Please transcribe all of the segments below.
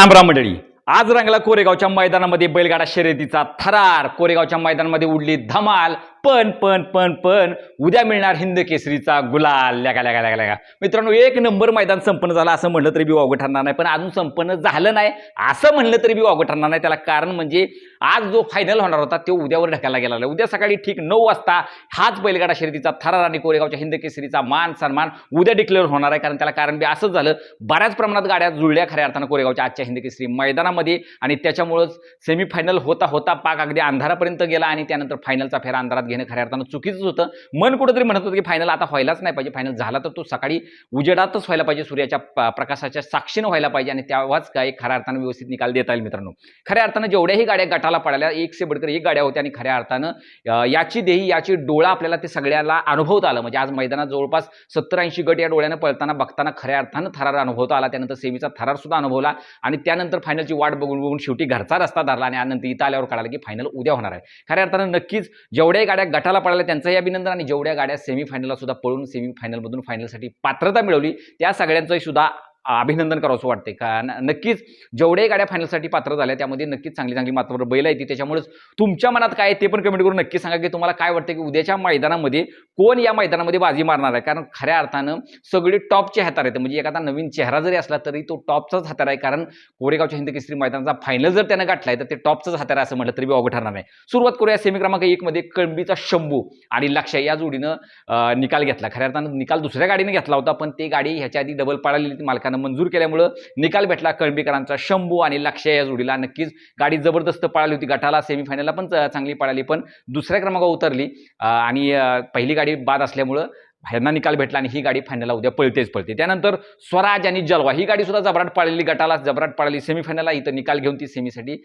राम राम मंडळी. आज रंगला कोरेगावच्या मैदानामध्ये बैलगाडा शर्यतीचा थरार. कोरेगावच्या मैदानामध्ये उडली धमाल. पण पण पण पण उद्या मिळणार हिंद केसरीचा गुलाल. लगा लगा लगा लगा. मित्रांनो एक नंबर मैदान संपन्न झालं असं म्हणलं तरी बी वावगं ठरणार नाही. पण अजून संपन्न झालं नाही असं म्हणलं तरी बी वावगं ठरणार नाही. त्याला कारण म्हणजे आज जो फायनल होणार होता तो उद्यावर ढकायला गेला उद्या सकाळी ठीक नऊ वाजता हाच बैलगाडा शर्यतीचा थरार आणि कोरेगावच्या हिंद केसरीचा मान सन्मान उद्या डिक्लेअर होणार आहे. कारण त्याला कारण बी असंच झालं. बऱ्याच प्रमाणात गाड्या जुळल्या खऱ्या अर्थानं कोरेगावच्या आजच्या हिंद केसरी मैदानामध्ये. आणि त्याच्यामुळंच सेमीफायनल होता होता पाक अगदी अंधारापर्यंत गेला आणि त्यानंतर फायनलचा फेरा अंधारात घेणं खऱ्या अर्थानं चुकीचंच होतं. मन कुठंतरी म्हणत होतं की फायनल आता व्हायलाच नाही पाहिजे. फायनल झाला तर तो सकाळी उजेडातच व्हायला पाहिजे सूर्याच्या प्रकाशाच्या साक्षीनं व्हायला पाहिजे आणि तेव्हाच काय खऱ्या अर्थानं व्यवस्थित निकाल देता येईल मित्रांनो. खऱ्या अर्थानं जेवढ्याही गाड्या गटाला पडल्या एक से बडकर एक गाड्या होत्या आणि खऱ्या अर्थानं याची देही याची डोळा आपल्याला ते सगळ्याला अनुभवता आलं. म्हणजे आज मैदानात जवळपास सत्तर ऐंशी गट या डोळ्यानं पळताना बघताना खऱ्या अर्थानं थरार अनुभवता आला. त्यानंतर सेमीचा थरार सुद्धा अनुभवला आणि त्यानंतर फायनलची वाट बघून बघून शेवटी घरचा रस्ता धरला आणि त्यानंतर इथं आल्यावर कळालं की फायनल उद्या होणार आहे. खऱ्या अर्थानं नक्कीच जेवढ्याही गाड्या गटाला पडायला त्यांचंही अभिनंदन आणि जेवढ्या गाड्या सेमीफायनलला सुद्धा पळून सेमीफायनलमधून फायनलसाठी पात्रता मिळवली. त्या सगळ्यांचंही सुद्धा अभिनंदन करावंसं वाटते का नक्कीच जेवढ्याही गाड्या फायनलसाठी पात्र झाल्या त्यामध्ये नक्कीच चांगली चांगली मात्र बैल आहे ती त्याच्यामुळेच तुमच्या मनात काय आहे ते पण कमेंट करून नक्की सांगा की तुम्हाला काय वाटतं की उद्याच्या मैदानामध्ये कोण या मैदानामध्ये बाजी मारणार आहे? कारण खऱ्या अर्थानं सगळे टॉपचे हातार आहेत. म्हणजे एखादा नवीन चेहरा जरी असला तरी तो टॉपचाच हातार आहे. कारण कोरेगावच्या हिंद केसरी मैदानाचा फायनल जर त्यानं गाठलाय तर ते टॉपचाच हातार आहे असं म्हटलं तरी बी अवघड ठरणार नाही. सुरुवात करूया सेमी क्रमांक एक मध्ये कळंबीचा शंभू आणि लक्ष या जोडीनं निकाल घेतला. खऱ्या अर्थानं निकाल दुसऱ्या गाडीने घेतला होता पण ते गाडी ह्याच्या आधी डबल पाळालेली ती मंजूर केल्यामुळं निकाल भेटला कळंबीकरांचा. शंभू आणि लक्ष या जोडीला नक्कीच गाडी जबरदस्त पळाली होती. गटाला सेमीफायनलला पण चांगली पळाली पण दुसऱ्या क्रमांकावर उतरली. आणि पहिली गाडी बाद असल्यामुळं ह्यांना निकाल भेटला आणि ही गाडी फायनलला उद्या पळतेच पळते. त्यानंतर स्वराज आणि जलवा ही गाडी सुद्धा जबराट पळालेली गटाला जबराट पळाली सेमीफायनलला इथं निकाल घेऊन ती सेमीसाठी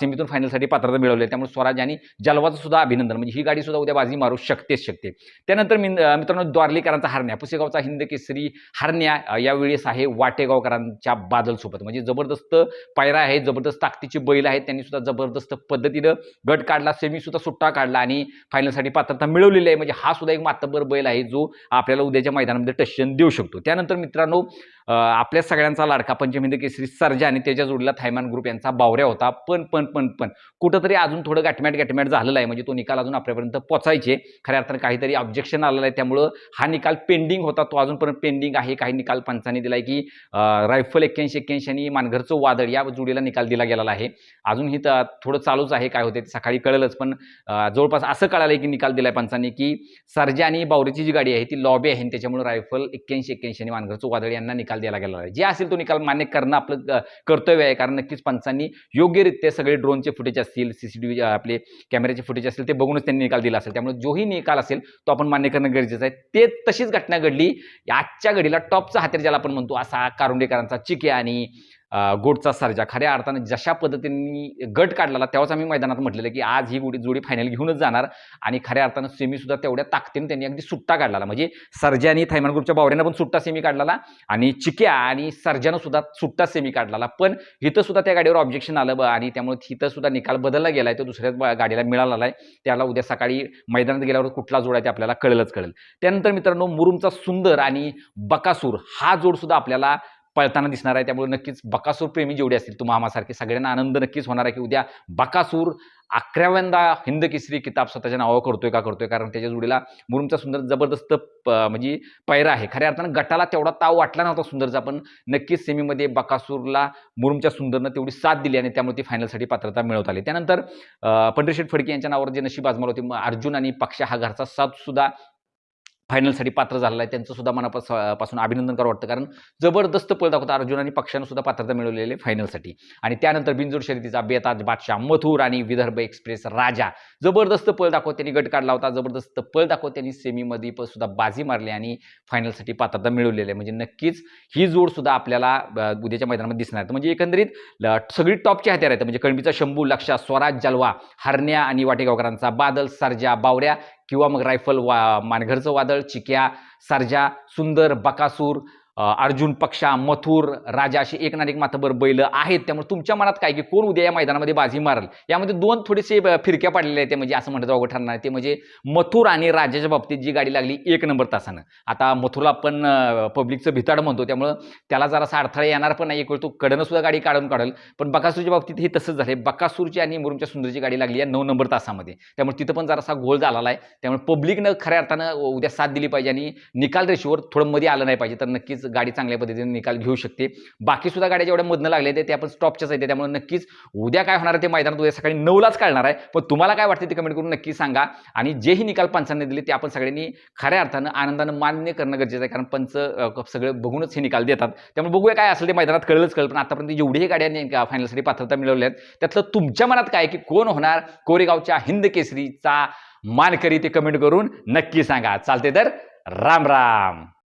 सेमीतून फायनलसाठी पात्रता मिळवली. त्यामुळे स्वराज आणि जलवाचं सुद्धा अभिनंदन. म्हणजे ही गाडी सुद्धा उद्या बाजी मारू शकतेच शकते. त्यानंतर मिन मित्रांनो द्वारलीकरांचा हरण्या. पुसेगावचा हिंद केसरी हरण्या यावेळेस आहे वाटेगावकरांच्या बादलसोबत. म्हणजे जबरदस्त पायरा आहे जबरदस्त ताकदीची बैल आहेत. त्यांनी सुद्धा जबरदस्त पद्धतीनं गट काढला सेमी सुद्धा सुट्टा काढला आणि फायनलसाठी पात्रता मिळवलेली आहे. म्हणजे हा सुद्धा एक मातब्बर बैल आहे जो आपल्याला उद्याच्या मैदानामध्ये टशन देऊ शकतो. त्यानंतर मित्रांनो आपल्या सगळ्यांचा लाडका पंचमिंद केसरी सर्जा आणि त्याच्या जोडीला थायमान ग्रुप यांचा बावऱ्या होता. पण पण पण पण कुठंतरी अजून थोडं गॅटमॅट गॅटमॅट झालेलं आहे. म्हणजे तो निकाल अजून आपल्यापर्यंत पोचायचे खऱ्या अर्थानं काहीतरी ऑब्जेक्शन आलेलं आहे. त्यामुळं हा निकाल पेंडिंग होता. तो अजूनपर्यंत पेंडिंग आहे. काही निकाल पंचांनी दिलाय की रायफल एक्क्याऐंशी एक्क्याऐंशी आणि मानघरचं वादळ या जोडीला निकाल दिला गेलेला आहे. अजूनही थोडं चालूच आहे. काय होते सकाळी कळलंच. पण जवळपास असं कळालं की निकाल दिलाय पंचांनी की सर्जा आणि बावरीची जी गाडी आहे ती लॉबी आहे. आणि त्याच्यामुळे रायफल एक्क्याऐंशी एक्क्याऐंशी आणि मानघरचं वादळ यांना निकाल द्यायला गेला जे असेल तो निकाल मान्य करणं आपलं कर्तव्य आहे. कारण नक्कीच पंचांनी योग्यरित्या सगळे ड्रोनचे फुटेज असतील सीसीटीव्ही आपले कॅमेऱ्याचे फुटेज असतील ते बघूनच त्यांनी निकाल दिला असेल. त्यामुळे जोही निकाल असेल तो आपण मान्य करणं गरजेचं आहे. ते तशीच घटना घडली. आजच्या घडीला टॉपचा हातेर ज्याला आपण म्हणतो असा कारुंडेकरांचा चिके आणि गोडचा सर्जा खऱ्या अर्थानं जशा पद्धतीने गट काढलेला तेव्हाच आम्ही मैदानात म्हटलेलं की आज ही गोडी जोडी फायनल घेऊनच जाणार आणि खऱ्या अर्थानं सेमी सुद्धा तेवढ्या ताकदीने त्यांनी अगदी सुट्टा काढला म्हणजे सर्जा आणि थायमान ग्रुपच्या बावऱ्यानं पण सुट्टा सेमी काढलेला आणि चिक्या आणि सर्जानं सुद्धा सुट्टा सेमी काढलेला. पण इथं सुद्धा त्या गाडीवर ऑब्जेक्शन आलं बा आणि त्यामुळे तिथं सुद्धा निकाल बदलला गेलाय तो दुसऱ्याच गाडीला मिळालेला आहे त्याला उद्या सकाळी मैदानात गेल्यावर कुठला जोड आहे ते आपल्याला कळलंच कळेल. त्यानंतर मित्रांनो मुरुमचा सुंदर आणि बकासूर हा जोड सुद्धा आपल्याला पळताना दिसणार आहे. त्यामुळे नक्कीच बकासूर प्रेमी जेवढे असतील तुम्हा आम्हासारखे सगळ्यांना आनंद नक्कीच होणार आहे की उद्या बकासूर अकराव्यांदा हिंद केसरी किताब स्वतःच्या नावावर करतोय का करतोय? कारण त्याच्या जोडीला मुरुमचा सुंदर जबरदस्त प- म्हणजे पैरा आहे. खऱ्या अर्थानं गटाला तेवढा ताव वाटला नव्हता सुंदरचा पण नक्कीच सेमीमध्ये बकासूरला मुरुमच्या सुंदरनं तेवढी साथ दिली आणि त्यामुळे ती फायनलसाठी पात्रता मिळवत आली. त्यानंतर अं, पंढरीशेठ फडके यांच्या नावावर जे नशीब आजमाल होते मग अर्जुन आणि पक्ष हा घरचा साथ सुद्धा फायनलसाठी पात्र झालेला आहे. त्यांचं सुद्धा मनापासून अभिनंदन करावं वाटतं. कारण जबरदस्त पळ दाखवता अर्जुन आणि पक्षानं सुद्धा पात्रता मिळवलेली आहे फायनलसाठी. आणि त्यानंतर बिंजोड शर्यतीचा बेताज बादशाह मथुर आणि विदर्भ एक्सप्रेस राजा. जबरदस्त पळ दाखवत त्यांनी गट काढला होता. जबरदस्त पळ दाखवत त्यांनी सेमीमध्ये पण सुद्धा बाजी मारली आणि फायनलसाठी पात्रता मिळवलेली आहे. म्हणजे नक्कीच ही जोड सुद्धा आपल्याला उद्याच्या मैदानामध्ये दिसणार म्हणजे एकंदरीत सगळी टॉपची हत्यार आहेत. म्हणजे कणबीचा शंभू लक्षा स्वराज जलवा हरण्या आणि वाटेगावकरांचा बादल सरजा बावऱ्या किंवा मग रायफल वा मानघरचं वादळ चिक्या सारजा सुंदर बकासूर अर्जुन पक्षा मथुर राजा अशी एक ना एक माथाभर बैल आहेत. त्यामुळे तुमच्या मनात काय की कोण उद्या या मैदानामध्ये बाजी मारल? यामध्ये दोन थोडेसे फिरक्या पडलेले आहेत ते म्हणजे असं म्हणतात अवघड ठरणार ते म्हणजे मथुर आणि राजाच्या बाबतीत जी गाडी लागली एक नंबर तासानं. आता मथुरला आपण पब्लिकचं भिताड म्हणतो. त्यामुळं त्याला जरासा अडथळा येणार पण नाही. एक वेळ तो कडनं सुद्धा गाडी काढून काढल. पण बकासूरच्या बाबतीत हे तसंच झालं बकासूरची आणि मुरुमच्या सुंदरची गाडी लागली आहे नऊ नंबर तासामध्ये. त्यामुळे तिथं पण जरासा गोल झालेला आहे. त्यामुळे पब्लिकनं खऱ्या अर्थानं उद्या साथ दिली पाहिजे आणि निकाल रेषेवर थोडं मध्ये आलं नाही पाहिजे. तर नक्कीच गाडी चांगल्या पद्धतीने निकाल घेऊ शकते. बाकी सुद्धा गाड्या जेवढ्या मधनं लागले ते आपण स्टॉपच्याच आहेत. त्यामुळे नक्कीच उद्या काय होणार आहे ते मैदानात उद्या सकाळी नऊलाच कळणार आहे. पण तुम्हाला काय वाटते ते कमेंट करून नक्की सांगा. आणि जेही निकाल पंचांनी दिले ते आपण सगळ्यांनी खऱ्या अर्थानं आनंदानं मान्य करणं गरजेचं आहे. कारण पंच सगळं बघूनच हे निकाल देतात. त्यामुळे बघूया काय असेल ते मैदानात कळलंच कळलं. पण आतापर्यंत जेवढीही गाड्या फायनलसाठी पात्रता मिळवल्या आहेत. त्यातलं तुमच्या मनात काय की कोण होणार? कोरेगावच्या हिंद केसरीचा मानकरी ते कमेंट करून नक्की सांगा. चालते तर राम राम.